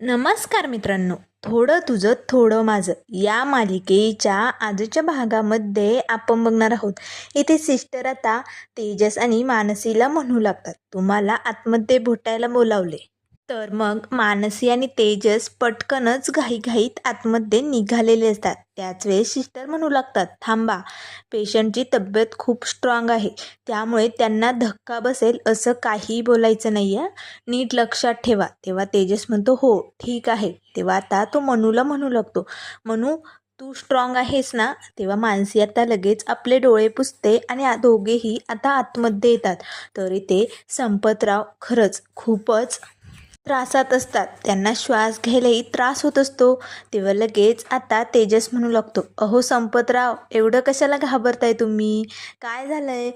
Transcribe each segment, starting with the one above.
नमस्कार मित्रांनो. थोडं तुझं थोडं माझं. या मालिकेच्या आजच्या भागामध्ये आपण बघणार आहोत. इथे सिस्टर आता तेजस आणि मानसीला म्हणू लागतात. तुम्हाला आतमध्ये भुटायला बोलावले. तर मग मानसी आणि तेजस पटकनच घाईघाईत आतमध्ये निघालेले असतात. त्याच वेळेस सिस्टर म्हणू लागतात थांबा पेशंटची तब्येत खूप स्ट्रॉंग आहे. त्यामुळे त्यांना धक्का बसेल असं काही बोलायचं नाही आहे नीट लक्षात ठेवा. तेव्हा तेजस म्हणतो हो ठीक आहे. तेव्हा आता तो मनूला म्हणू लागतो मनू तू स्ट्रॉंग आहेस ना? तेव्हा मानसी आता लगेच आपले डोळे पुसते आणि दोघेही आता आतमध्ये येतात. तरी ते संपतराव खरंच खूपच त्रासात असतात. त्यांना श्वास घ्यायलाही त्रास होत असतो. तेव्हा लगेच आता तेजस म्हणू लागतो अहो संपतराव एवढं कशाला घाबरताय तुम्ही? काय झालंय?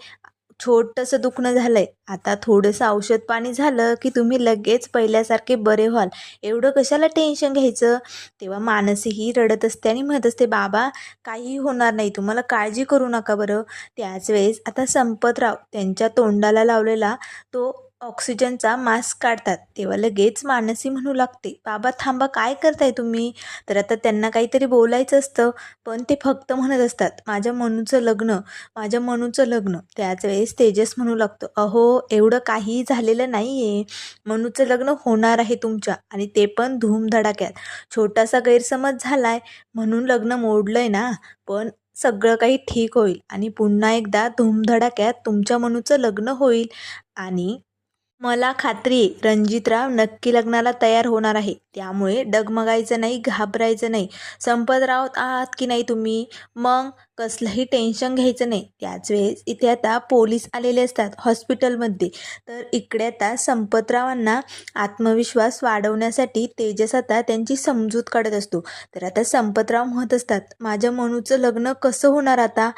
छोटंसं दुखणं झालंय. आता थोडंसं औषध पाणी झालं की तुम्ही लगेच पहिल्यासारखे बरे व्हाल. एवढं कशाला टेन्शन घ्यायचं? तेव्हा मानसही रडत असते आणि म्हणत असते बाबा काही होणार नाही. तुम्हाला काळजी करू नका बरं. त्याच वेळेस आता संपतराव त्यांच्या तोंडाला लावलेला तो ऑक्सिजनचा मास्क काढतात. तेव्हा लगेच मानसी म्हणू लागते बाबा थांबा काय करताय तुम्ही? तर आता त्यांना काहीतरी बोलायचं असतं पण ते फक्त म्हणत असतात माझ्या मनूचं लग्न माझ्या मनूचं लग्न. त्याच वेळेस तेजस म्हणू लागतो अहो एवढं काही झालेलं नाही आहे मनूचं लग्न होणार आहे तुमच्या. आणि ते पण धूमधडाक्यात छोटासा गैरसमज झाला आहे म्हणून लग्न मोडलं आहे ना पण सगळं काही ठीक होईल. आणि पुन्हा एकदा धूमधडाक्यात तुमच्या मनूचं लग्न होईल. आणि मला खात्री आहे रणजितराव नक्की लग्नाला तयार होणार आहे. त्यामुळे डगमगायचं नाही घाबरायचं नाही. संपतराव आहात की नाही तुम्ही? मग कसलंही टेन्शन घ्यायचं नाही. त्याच वेळेस इथे आता पोलीस आलेले असतात हॉस्पिटलमध्ये तर इकडे आता संपतरावांना आत्मविश्वास वाढवण्यासाठी तेजस आता त्यांची समजूत काढत असतो. तर आता संपतराव म्हणत असतात माझ्या मनूचं लग्न कसं होणार आता?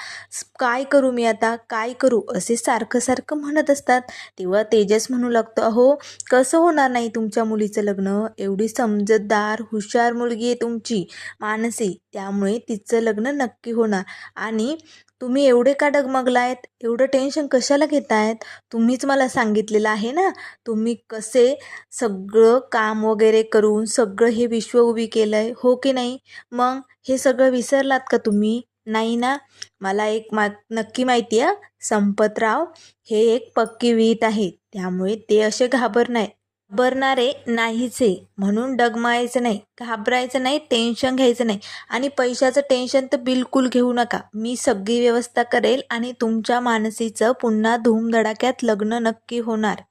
काय करू मी आता? काय करू? असे सारखं सारखं म्हणत असतात. तेव्हा तेजस म्हणू लागतो अहो कसं होणार नाही तुमच्या मुलीचं लग्न? एवढी समजतदार हुशार मुलगी आहे तुमची मानसी. त्यामुळे तिचं लग्न नक्की होणार. आणि तुम्ही एवढे का डगमगलायत? एवढं टेन्शन कशाला घेतायत? तुम्हीच मला सांगितलेलं आहे ना? तुम्ही कसे सगळं काम वगैरे करून सगळं हे विश्व उभी केलं आहे हो की नाही? मग हे सगळं विसरलात का तुम्ही? नाही ना? मला एक मा नक्की माहिती आहे संपतराव हे एक पक्की वीत आहे. त्यामुळे ते असे घाबर नाही घाबरणारे नाहीचे. म्हणून डगमायचं नाही घाबरायचं नाही टेन्शन घ्यायचं नाही. आणि पैशाचं टेन्शन तर बिलकुल घेऊ नका. मी सगळी व्यवस्था करेल आणि तुमच्या मानसीचं पुन्हा धूमधडाक्यात लग्न नक्की होणार.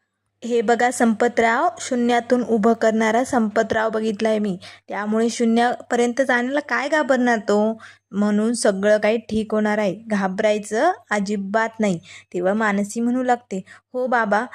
हे बघा संपतराव शून्यातून उभं करणारा संपतराव बघितला आहे मी. त्यामुळे शून्यापर्यंत जाण्याला काय घाबरणार तो? म्हणून सगळं काही ठीक होणार आहे. घाबरायचं अजिबात नाही. तेव्हा मानसी म्हणू लागते हो बाबा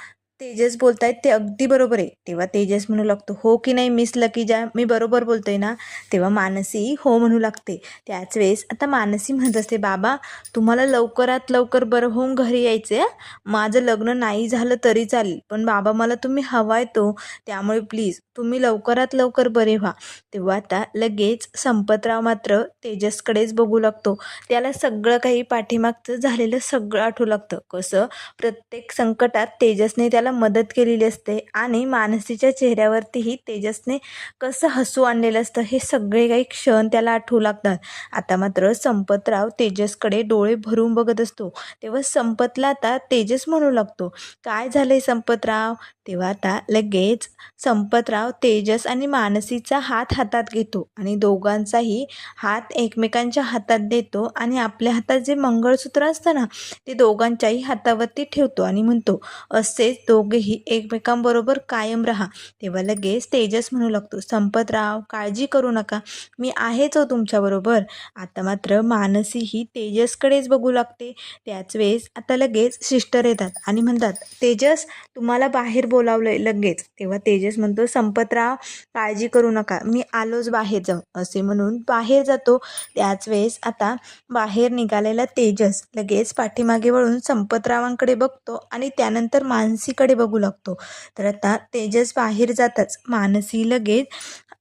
तेजस बोलतायत ते अगदी बरोबर आहे. तेव्हा तेजस म्हणू लागतो हो की नाही मिस ज्या मी बरोबर बोलतोय ना? तेव्हा मानसी हो म्हणू लागते. त्याच वेळेस आता मानसी म्हणत असते बाबा तुम्हाला लवकरात लवकर बरं होऊन घरी यायचं आहे माझं लग्न नाही झालं तरी चालेल पण बाबा मला तुम्ही हवाय तो त्यामुळे प्लीज तुम्ही लवकरात लवकर बरे व्हा. तेव्हा आता लगेच संपतराव मात्र तेजसकडेच बघू लागतो. त्याला सगळं काही पाठीमागचं झालेलं सगळं आठवू लागतं. कसं? प्रत्येक संकटात तेजसने त्याला मदत केलेली असते आणि मानसीच्या चेहऱ्यावरतीही तेजसने कसं हसू आणलेलं असतं हे सगळे काही क्षण त्याला आठवू लागतात. आता मात्र संपतराव तेजसकडे डोळे भरून बघत असतो. तेव्हा संपतला आता तेजस म्हणू लागतो. काय झालंय संपतराव? तेव्हा आता लगेच संपतराव तेजस आणि मानसीचा हात हातात घेतो आणि दोघांचाही हात एकमेकांच्या हातात देतो आणि आपल्या हातात जे मंगळसूत्र असतं ना ते दोघांच्याही हातावरती ठेवतो आणि म्हणतो असेच दोघेही एकमेकांबरोबर कायम राहा. तेव्हा लगेच तेजस म्हणू लागतो संपतराव काळजी करू नका मी आहेच हो तुमच्याबरोबर. आता मात्र मानसी ही तेजसकडेच बघू लागते. त्याच वेळेस आता लगेच सिस्टर येतात आणि म्हणतात तेजस तुम्हाला बाहेर बोलावलंय लगेच. तेव्हा तेजस म्हणतो संपतराव काळजी करू नका मी आलोच बाहेर जाऊ असे म्हणून बाहेर जातो. त्याच वेळेस आता बाहेर निघालेला तेजस लगेच पाठीमागे वळून संपतरावांकडे बघतो आणि त्यानंतर मानसीकडे बघू लागतो. तर आता तेजस बाहेर जाताच मानसी लगेच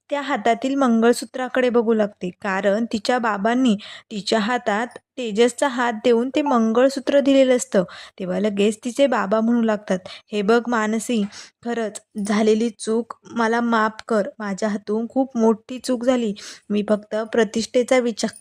त्या हातातील मंगळसूत्राकडे बघू लागते. कारण तिच्या बाबांनी तिच्या हातात तेजसचा हात देऊन ते मंगळसूत्र दिलेलं असतं. तेव्हा लगेच तिचे बाबा म्हणू लागतात हे बघ मानसी खरंच झालेली चूक मला माफ कर. माझ्या हातून खूप मोठी चूक झाली. मी फक्त प्रतिष्ठेचा विचार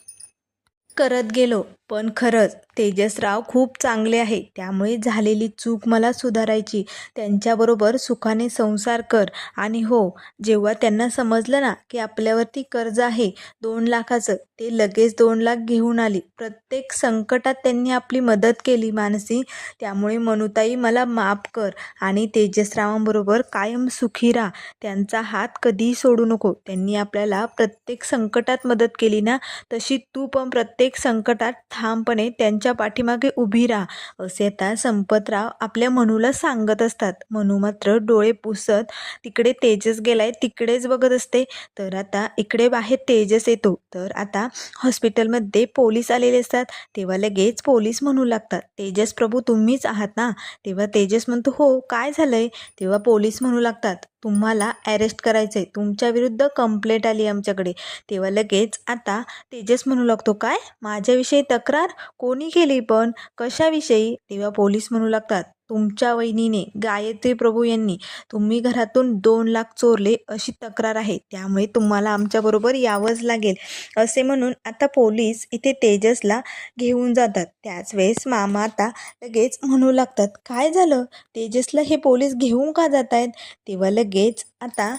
करत गेलो. पण खरंच तेजसराव खूप चांगले आहे. त्यामुळे झालेली चूक मला सुधारायची. त्यांच्याबरोबर सुखाने संसार कर. आणि हो जेव्हा त्यांना समजलं ना की आपल्यावरती कर्ज आहे दोन लाखाचं ते लगेच दोन लाख घेऊन आली. प्रत्येक संकटात त्यांनी आपली मदत केली मानसी. त्यामुळे मनुताई मला माफ कर आणि तेजसरावांबरोबर कायम सुखी राहा. त्यांचा हात कधीही सोडू नको. त्यांनी आपल्याला प्रत्येक संकटात मदत केली ना तशी तू पण प्रत्येक संकटात ठामपणे त्यांच्या पाठीमागे उभी राहा. असे आता संपतराव आपल्या मनूला सांगत असतात. मनू मात्र डोळे पुसत तिकडे तेजस गेलाय तिकडेच बघत असते. तर आता इकडे बाहेर तेजस येतो. तर आता हॉस्पिटलमध्ये पोलीस आलेले असतात. तेव्हा लगेच पोलीस म्हणू लागतात. तेजस प्रभू तुम्हीच आहात ना? तेव्हा तेजस म्हणतो हो काय झालंय? तेव्हा पोलीस म्हणू लागतात. तुम्हाला अरेस्ट करायचं आहे तुमच्या विरुद्ध कंप्लेंट आली आमच्याकडे. तेव्हा लगेच आता तेजस म्हणू लागतो काय? माझ्याविषयी तक्रार कोणी केली पण? कशाविषयी? तेव्हा पोलीस म्हणू लागतात तुमच्या वहिनीने गायत्री प्रभू यांनी तुम्ही घरातून दोन लाख चोरले अशी तक्रार आहे. त्यामुळे तुम्हाला आमच्याबरोबर यावंच लागेल असे म्हणून आता पोलीस इथे तेजसला घेऊन जातात. त्याच वेळेस मामा आता लगेच म्हणू लागतात काय झालं? तेजसला हे पोलीस घेऊन का जात आहेत तेव्हा लगेच आता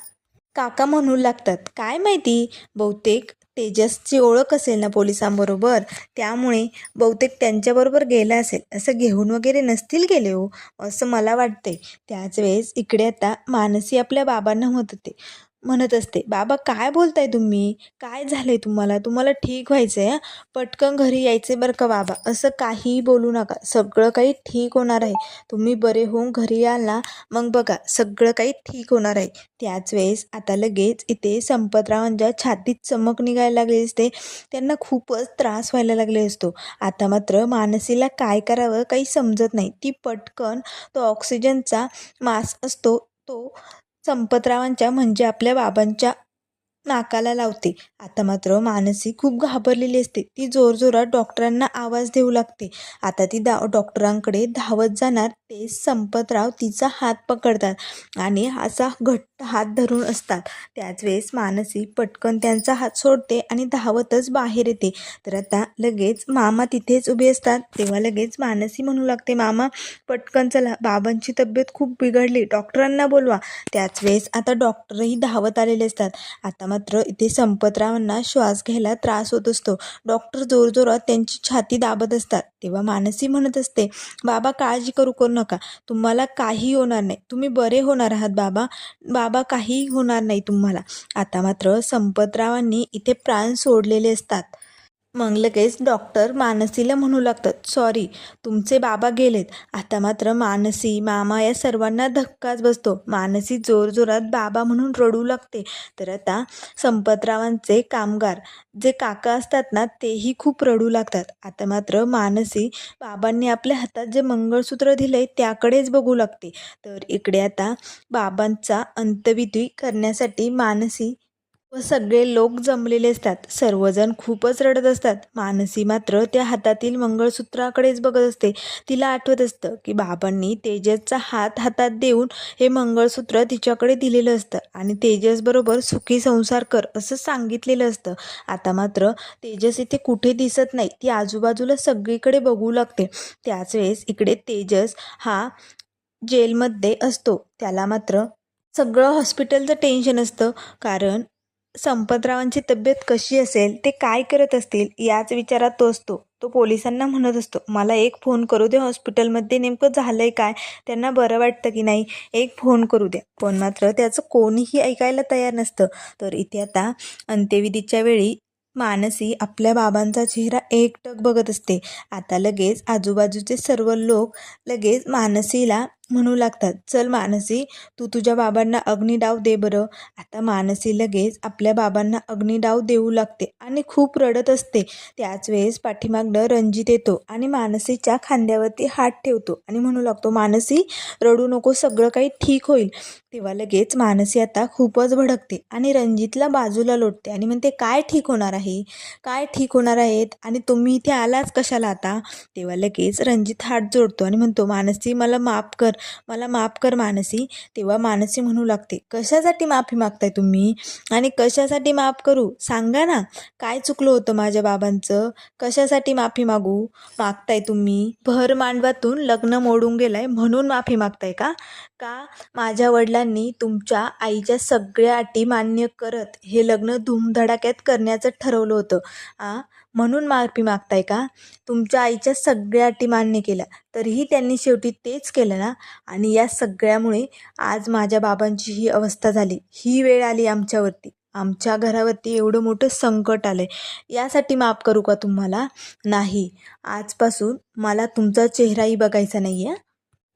काका म्हणू लागतात काय माहिती? बहुतेक तेजसची ओळख असेल ना पोलिसांबरोबर त्यामुळे बहुतेक त्यांच्याबरोबर गेला असेल. असं घेऊन वगैरे नसतील गेले हो असं मला वाटते त्याच वेळेस इकडे आता मानसी आपल्या बाबांना म्हणत होते. म्हणत असते बाबा काय बोलताय तुम्ही? काय झालंय तुम्हाला? तुम्हाला ठीक व्हायचं आहे पटकन घरी यायचे बरं का बाबा? असं काहीही बोलू नका. सगळं काही ठीक होणार आहे. तुम्ही बरे होऊन घरी याल ना मग बघा सगळं काही ठीक होणार आहे. त्याच वेळेस आता लगेच इथे संपतरावांच्या छातीत चमक निघायला लागली असते. त्यांना खूपच त्रास व्हायला लागले असतो. आता मात्र मानसीला काय करावं काही समजत नाही. ती पटकन तो ऑक्सिजनचा मास असतो तो संपतरावांच्या म्हणजे आपल्या बाबांच्या नाकाला लावते. आता मात्र मानसी खूप घाबरलेली असते. ती जोरजोरात डॉक्टरांना आवाज देऊ लागते. आता ती दा डॉक्टरांकडे धावत जाणार ते संपतराव तिचा हात पकडतात आणि असा घट्ट हात धरून असतात. त्याच वेळेस मानसी पटकन त्यांचा हात सोडते आणि धावतच बाहेर येते. तर आता लगेच मामा तिथेच उभे असतात. तेव्हा लगेच मानसी म्हणू लागते मामा पटकन चला. बाबांची तब्येत खूप बिघडली. डॉक्टरांना बोलवा. त्याच वेळेस आता डॉक्टरही धावत आलेले असतात. आता मात्र इथे संपतरावांना श्वास घ्यायला त्रास होत असतो. डॉक्टर जोरजोरात त्यांची छाती दाबत असतात. तेव्हा मानसी म्हणत असते बाबा काळजी करू करू नका. तुम्हाला काही होणार नाही. तुम्ही बरे होणार आहात बाबा. बाबा काही होणार नाही तुम्हाला. आता मात्र संपतरावांनी इथे प्राण सोडलेले असतात. मग लगेच डॉक्टर मानसीला म्हणू लागतात सॉरी तुमचे बाबा गेलेत. आता मात्र मानसी मामा या सर्वांना धक्काच बसतो. मानसी जोरजोरात बाबा म्हणून रडू लागते. तर आता संपतरावांचे कामगार जे काका असतात ना तेही खूप रडू लागतात. आता मात्र मानसी बाबांनी आपल्या हातात जे मंगळसूत्र दिले त्याकडेच बघू लागते. तर इकडे आता बाबांचा अंत्यविधी करण्यासाठी मानसी व सगळे लोक जमलेले असतात. सर्वजण खूपच रडत असतात. मानसी मात्र त्या हातातील मंगळसूत्राकडेच बघत असते. तिला आठवत असतं की बाबांनी तेजसचा हात हातात देऊन हे मंगळसूत्र तिच्याकडे दिलेलं असतं आणि तेजसबरोबर सुखी संसार कर असं सांगितलेलं असतं. आता मात्र तेजस इथे कुठे दिसत नाही. ती आजूबाजूला सगळीकडे बघू लागते. त्याच वेळेस इकडे तेजस हा जेलमध्ये असतो. त्याला मात्र सगळं हॉस्पिटलचं टेन्शन असतं. कारण संपतरावांची तब्येत कशी असेल ते काय करत असतील याच विचारात तो असतो. तो पोलिसांना म्हणत असतो मला एक फोन करू दे हॉस्पिटलमध्ये नेमकं झालं आहे काय? त्यांना बरं वाटतं की नाही? एक फोन करू द्या पण मात्र त्याचं कोणीही ऐकायला तयार नसतं. तर इथे आता अंत्यविधीच्या वेळी मानसी आपल्या बाबांचा चेहरा एकटक बघत असते. आता लगेच आजूबाजूचे सर्व लोक लगेच मानसीला म्हणू लागतात. चल मानसी तू तुझ्या बाबांना अग्निडाव दे बरं. आता मानसी लगेच आपल्या बाबांना अग्निडाव देऊ लागते आणि खूप रडत असते. त्याच वेळेस पाठीमागनं रणजित येतो आणि मानसीच्या खांद्यावरती हात ठेवतो आणि म्हणू लागतो मानसी रडू नको सगळं काही ठीक होईल. तेव्हा लगेच मानसी आता खूपच भडकते आणि रणजितला बाजूला लोटते आणि म्हणते काय ठीक होणार आहे? काय ठीक होणार आहेत? आणि तुम्ही इथे आलाच कशाला आता? तेव्हा लगेच रणजित हात जोडतो आणि म्हणतो मानसी मला माफ कर. मला माफ कर मानसी. तेव्हा मानसी म्हणू लागते कशासाठी माफी मागताय तुम्ही? आणि कशासाठी माफ करू? सांगा ना काय चुकलं होतं माझ्या बाबांचं? कशासाठी माफी मागू? मागताय तुम्ही? भर मांडवातून लग्न मोडून गेलाय म्हणून माफी मागताय का? का माझ्या वडिलांनी तुमच्या आईच्या सगळ्या अटी मान्य करत हे लग्न धूमधडाक्यात करण्याचं ठरवलं होतं? आ म्हणून माफी मागताय का? तुमच्या आईच्या सगळ्या अटी मान्य केल्या. तरीही त्यांनी शेवटी तेच केलं ना? आणि या सगळ्यामुळे आज माझ्या बाबांची ही अवस्था झाली. ही वेळ आली आमच्यावरती. आमच्या घरावरती एवढं मोठं संकट आलं आहे यासाठी माफ करू का तुम्हाला? नाही. आजपासून मला तुमचा चेहराही बघायचा नाही आहे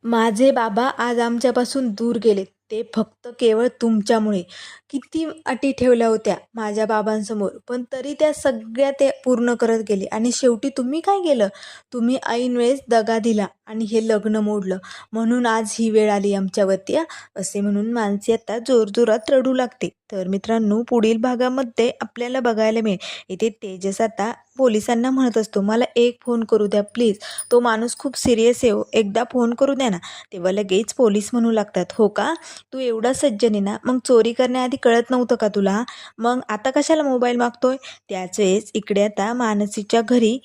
माझे बाबा आज आमच्यापासून दूर गेलेत. ते फक्त केवळ तुमच्यामुळे. किती अटी ठेवल्या होत्या माझ्या बाबांसमोर पण तरी त्या सगळ्या ते पूर्ण करत गेले. आणि शेवटी तुम्ही काय केलं? तुम्ही ऐनवेळेस दगा दिला आणि हे लग्न मोडलं. म्हणून आज ही वेळ आली आमच्यावरती असे म्हणून माणसे आता जोरजोरात रडू लागते. तर मित्रांनो पुढील भागामध्ये आपल्याला बघायला मिळेल. इथे तेजस आता पोलिसांना म्हणत असतो मला एक फोन करू द्या प्लीज. तो माणूस खूप सिरियस आहे हो. एकदा फोन करू द्या ना तेव्हा लगेच पोलीस म्हणू लागतात. हो का? तू एवढा सज्जन आहे ना मग चोरी करण्याआधी कळत नव्हतं का तुला? मग आता कशाला मोबाईल मागतोय? त्याच वेळेस इकडे आता मानसीच्या घरी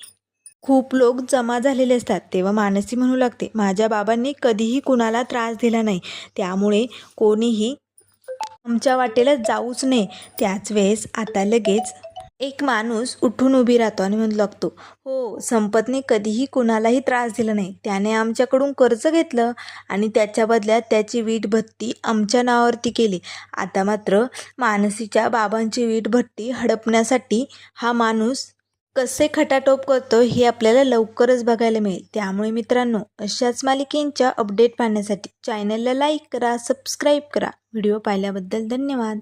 खूप लोक जमा झालेले असतात. तेव्हा मानसी म्हणू लागते माझ्या बाबांनी कधीही कुणाला त्रास दिला नाही. त्यामुळे कोणीही आमच्या वाटेला जाऊच नये. त्याच वेळेस आता लगेच एक माणूस उठून उभी राहतो आणि म्हणू लागतो हो संपतने कधीही कुणालाही त्रास दिला नाही. त्याने आमच्याकडून कर्ज घेतलं आणि त्याच्या बदल्यात त्याची भत्ती आमच्या नावावरती केली. आता मात्र मानसीच्या बाबांची वीट भट्टी हडपण्यासाठी हा माणूस कसे खटाटोप करतो हे आपल्याला लवकरच बघायला मिळेल. त्यामुळे मित्रांनो अशाच मालिकेंच्या अपडेट पाहण्यासाठी चॅनलला लाईक करा सबस्क्राईब करा. व्हिडिओ पाहिल्याबद्दल धन्यवाद.